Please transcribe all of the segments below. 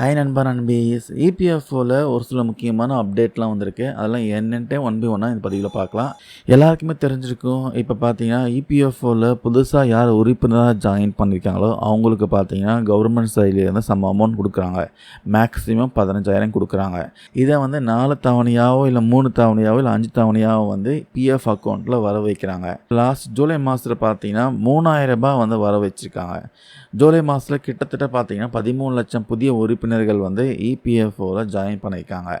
Hi நண்பா நண்பி. இபிஎஃப்ஓவில் ஒரு சில முக்கியமான அப்டேட்லாம் வந்திருக்கு. அதெல்லாம் என்னென்ட்டே ஒன் பை ஒன்னாக இந்த பதிவில் பார்க்கலாம். எல்லாருக்குமே தெரிஞ்சிருக்கும். இப்போ பார்த்தீங்கன்னா இபிஎஃப்ஓவில் புதுசாக யார் உறுப்பினராக ஜாயின் பண்ணியிருக்காங்களோ அவங்களுக்கு பார்த்தீங்கன்னா கவர்மெண்ட் சைட்லேருந்து சம் அமௌண்ட் கொடுக்குறாங்க. மேக்ஸிமம் பதினஞ்சாயிரம் கொடுக்குறாங்க. இதை வந்து நாலு தவணையாவோ இல்லை மூணு தவணையாவோ இல்லை அஞ்சு தவணையாவோ வந்து பிஎஃப் அக்கௌண்ட்டில் வர வைக்கிறாங்க. லாஸ்ட் ஜூலை மாதத்தில் பார்த்தீங்கன்னா மூணாயிரம் ரூபாய் வந்து வர வச்சுருக்காங்க. ஜூலை மாதத்தில் கிட்டத்தட்ட பார்த்தீங்கன்னா பதிமூணு லட்சம் புதிய உறுப்பினர்கள் வந்து இபிஎஃப்ஓவில் ஜாயின் பண்ணியிருக்காங்க.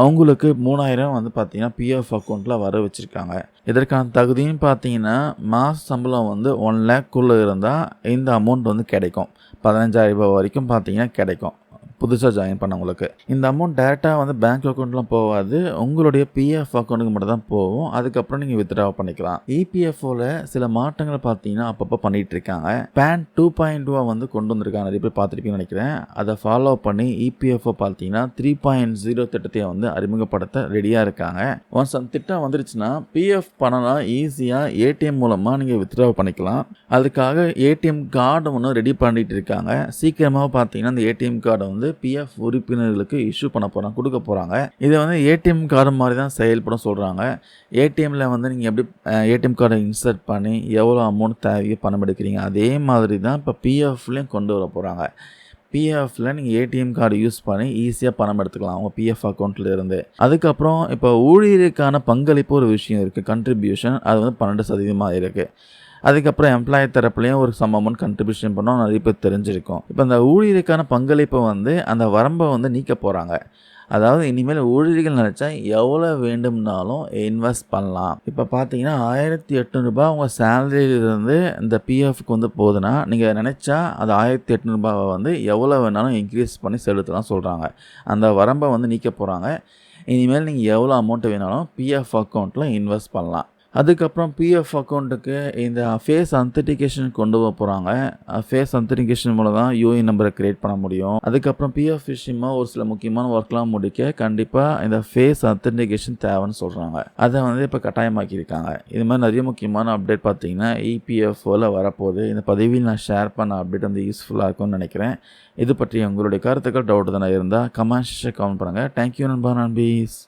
அவங்களுக்கு மூணாயிரம் வந்து பார்த்திங்கன்னா பிஎஃப் அக்கௌண்ட்டில் வர வச்சுருக்காங்க. இதற்கான தகுதியும் பார்த்தீங்கன்னா மாத சம்பளம் வந்து ஒன் லேக்குள்ளே இருந்தால் இந்த அமௌண்ட் வந்து கிடைக்கும். பதினஞ்சாயிரம் ரூபாய் வரைக்கும் பார்த்தீங்கன்னா கிடைக்கும். புதுசாக ஜாயின் பண்ணவங்களுக்கு. இந்த அமௌண்ட் டேரெக்டாக வந்து பேங்க் அக்கௌண்ட்லாம் போகாது. உங்களுடைய பிஎஃப் அக்கௌண்ட்டுக்கு மட்டும் தான் போகும். அதுக்கப்புறம் நீங்கள் வித்ட்ரா பண்ணிக்கலாம். இபிஎஃப்ஓவில் சில மாற்றங்களை பார்த்தீங்கன்னா அப்பப்போ பண்ணிகிட்டு இருக்காங்க. பேன் டூ பாயிண்ட் டூவாக வந்து கொண்டு வந்திருக்காங்க. நிறைய பேர் பார்த்துருப்பீங்கன்னு நினைக்கிறேன். அதை ஃபாலோ பண்ணி இபிஎஃப்ஓ பார்த்தீங்கன்னா த்ரீ பாயிண்ட் ஜீரோ திட்டத்தை வந்து அறிமுகப்படுத்த ரெடியாக இருக்காங்க. ஒன்ஸ் அந்த திட்டம் வந்துருச்சுன்னா பிஎஃப் பணம்லாம் ஈஸியாக ஏடிஎம் மூலமாக நீங்கள் வித்ட்ரா பண்ணிக்கலாம். அதுக்காக ஏடிஎம் கார்டு ஒன்று ரெடி பண்ணிகிட்டு இருக்காங்க. சீக்கிரமாக பார்த்தீங்கன்னா அந்த ஏடிஎம் கார்டை வந்து பிஎஃப் உறுப்பினர்களுக்கு இஷ்யூ பண்ண போகிறாங்க கொடுக்க போகிறாங்க இதை வந்து ஏடிஎம் கார்டு மாதிரி தான் செயல்படும் சொல்கிறாங்க ஏடிஎம்மில் வந்து நீங்கள் எப்படி ஏடிஎம் கார்டை இன்சர்ட் பண்ணி எவ்வளோ அமௌண்ட் தேவையோ பணம் எடுக்கிறீங்க? அதே மாதிரி தான் இப்போ பிஎஃப்லேயும் கொண்டு வர போகிறாங்க பிஎஃப்பில் நீங்கள் ஏடிஎம் கார்டு யூஸ் பண்ணி ஈஸியாக பணம் எடுத்துக்கலாம் உங்கள் பிஎஃப் அக்கௌண்ட்டில் இருந்து. அதுக்கப்புறம் இப்போ ஊழியருக்கான பங்களிப்பு ஒரு விஷயம் இருக்குது கண்ட்ரிபியூஷன் அது வந்து பன்னெண்டு சதவீதமாக இருக்குது அதுக்கப்புறம் எம்ப்ளாயி தரப்புலையும் ஒரு சம் அமௌண்ட் கண்ட்ரிபியூஷன் பண்ணோம். நிறைய பேர் தெரிஞ்சிருக்கும். இப்போ அந்த ஊழியருக்கான பங்களிப்பை வந்து அந்த வரம்பை வந்து நீக்க போகிறாங்க அதாவது இனிமேல் ஊழியர்கள் நினச்சா எவ்வளோ வேண்டும்னாலும் இன்வெஸ்ட் பண்ணலாம். இப்போ பார்த்தீங்கன்னா ஆயிரத்தி எட்நூறுபா உங்கள் சேலரியிலிருந்து இந்த பிஎஃப்க்கு வந்து போகுதுன்னா நீங்கள் நினச்சா அது ஆயிரத்தி எட்நூறுபாவை வந்து எவ்வளோ வேணாலும் இன்க்ரீஸ் பண்ணி செலுத்தலாம் சொல்கிறாங்க அந்த வரம்பை வந்து நீக்க போகிறாங்க இனிமேல் நீங்கள் எவ்வளோ அமௌண்ட்டு வேணாலும் பிஎஃப் அக்கௌண்ட்டில் இன்வெஸ்ட் பண்ணலாம். அதுக்கப்புறம் பிஎஃப் அக்கௌண்ட்டுக்கு இந்த ஃபேஸ் அந்தன்டிகேஷன் கொண்டு போக போகிறாங்க ஃபேஸ் அந்தன்டிகேஷன் மூலம் தான் யூஏ நம்பரை க்ரியேட் பண்ண முடியும். அதுக்கப்புறம் பிஎஃப் விஷயமாக ஒரு சில முக்கியமான ஒர்க்லாம் முடிக்க கண்டிப்பாக இந்த ஃபேஸ் அந்தன்டிகேஷன் தேவைன்னு சொல்கிறாங்க அதை வந்து இப்போ கட்டாயமாக்கியிருக்காங்க. இது மாதிரி நிறைய முக்கியமான அப்டேட் பார்த்தீங்கன்னா இபிஎஃப்ஓவில் வரப்போகுது. இந்த பதிவில் நான் ஷேர் பண்ண அப்டேட் வந்து யூஸ்ஃபுல்லாக இருக்கும்னு நினைக்கிறேன். இது பற்றி உங்களுடைய கருத்துக்கள் டவுட் தானே இருந்தால் கமெண்ட் கமெண்ட் பண்ணுங்கள் தேங்க்யூ நண்பா நண்பீஸ்.